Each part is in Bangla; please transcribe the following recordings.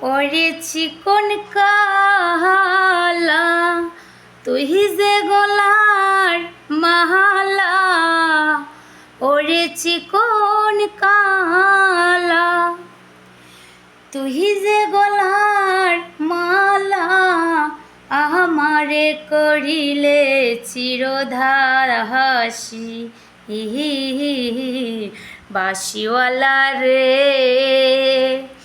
ওরে চিকন কালা তুই যে গলার মালা ওরে চিকন কালা তুই যে গলার মালা আমারে করিলে চিরধার হাসি। বাসিওয়ালা রে।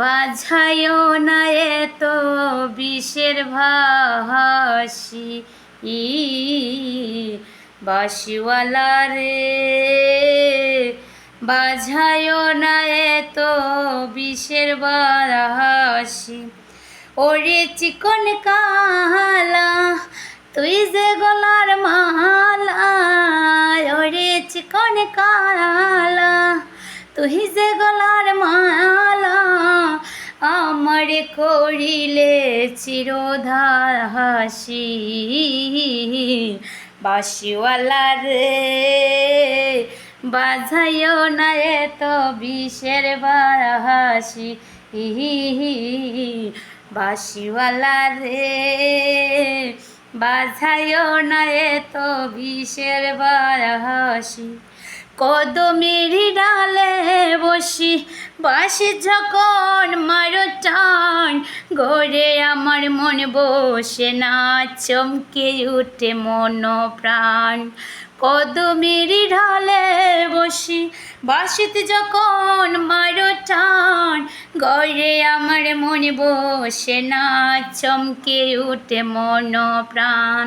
বাঝাইও না এত বিষের ভাসি ই বাসিওয়ালা রে বাঝাইও না এত বিষের বারাহাসি ওরে চিকন কালা, তুই যে গলার মালা, ওরে চিকন কালা, তুই যে গলার মালা করিলে চিরধার হাসি। বাসিওয়ালা রে, বাজাইও না এত বিষের বারাহাসি বাসিওয়ালা রে, বাজাইও না এত বিষের বারাহাসি কদমেরি ডালে বসি বাসি যখন মারো টান গড়ে আমার মন বসে না, চমকে উঠে মন প্রাণ। কদমেরি ঢালে বসি বাসিতে যখন মারো টান গড়ে আমার মন বসে না, চমকে উঠে মন প্রাণ।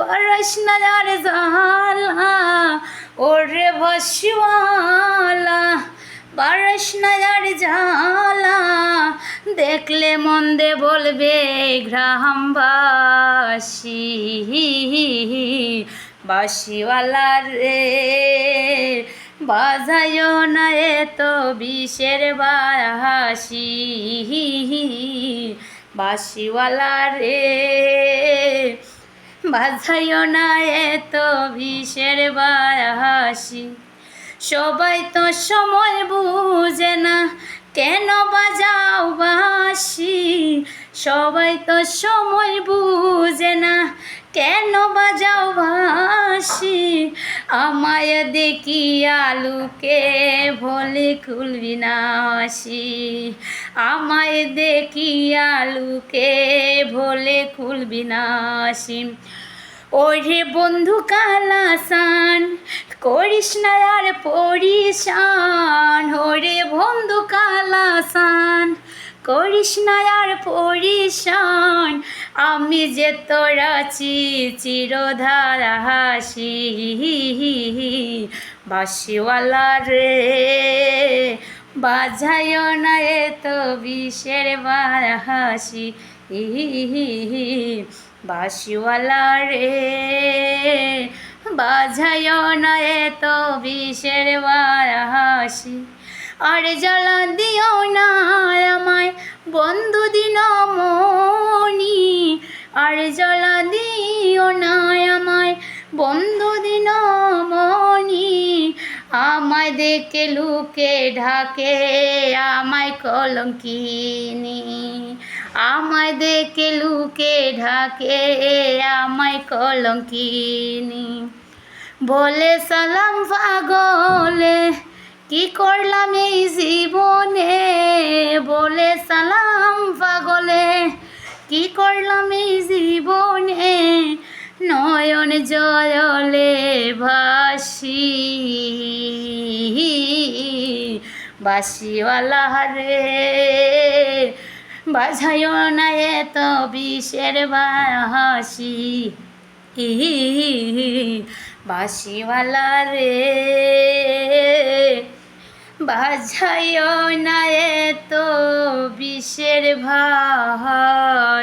করস না আর জালা, ওরে ভসওয়ালা পারস না জালা, দেখলে মন্দে বলবে গ্রামবাসী, বাসিওয়ালা রে বাজায় না এ এত বিষের বাসি, বাসিওয়ালা রে। বাজাইও না এত বিষের বাহাসি সবাই তো সময় বুঝে না কেন বাজাও বাসি সবাই তো সময় বুঝে না কেন বাজাও বাসি আমায় দেখি আলুকে ভোলে খুলবি না আসি আমায় দেখি আলুকে ভোলে খুলবি না আসি ওরে বন্ধু কালাসান, করিস না আর পরিশান। ওরে বন্ধু কালাসান করিস না আর পরিশান। আমি যে তোরা চি চিরধারা হাসি। বাসিওয়ালা রে, বাজাইও না এত বিষের হাসি। বাসিওয়ালা রে, বাজাইও না এত বিষের হাসি। আর জ্বালা দিও না আমায়। বন্ধু দিন মনি আর জ্বালা দিও না আমায়। বন্ধু দিন মনি আমায় দেখে, লুকে, ঢাকে, আমায় কলঙ্কিনি। আমায় দেখে, লুকে, ঢাকে, আমায় কলঙ্কিনি। বলে সালাম পাগলে কি করলাম এই জীবনে? বলে সালাম পাগলে। কি করলাম এই জীবনে? নয়ন জয়লে ভাসি। বাসিওয়ালা রে, বাজাইও না এত বিষের বাসি বাসিওয়ালা রে বাজাইও না এত বিষের ভাসি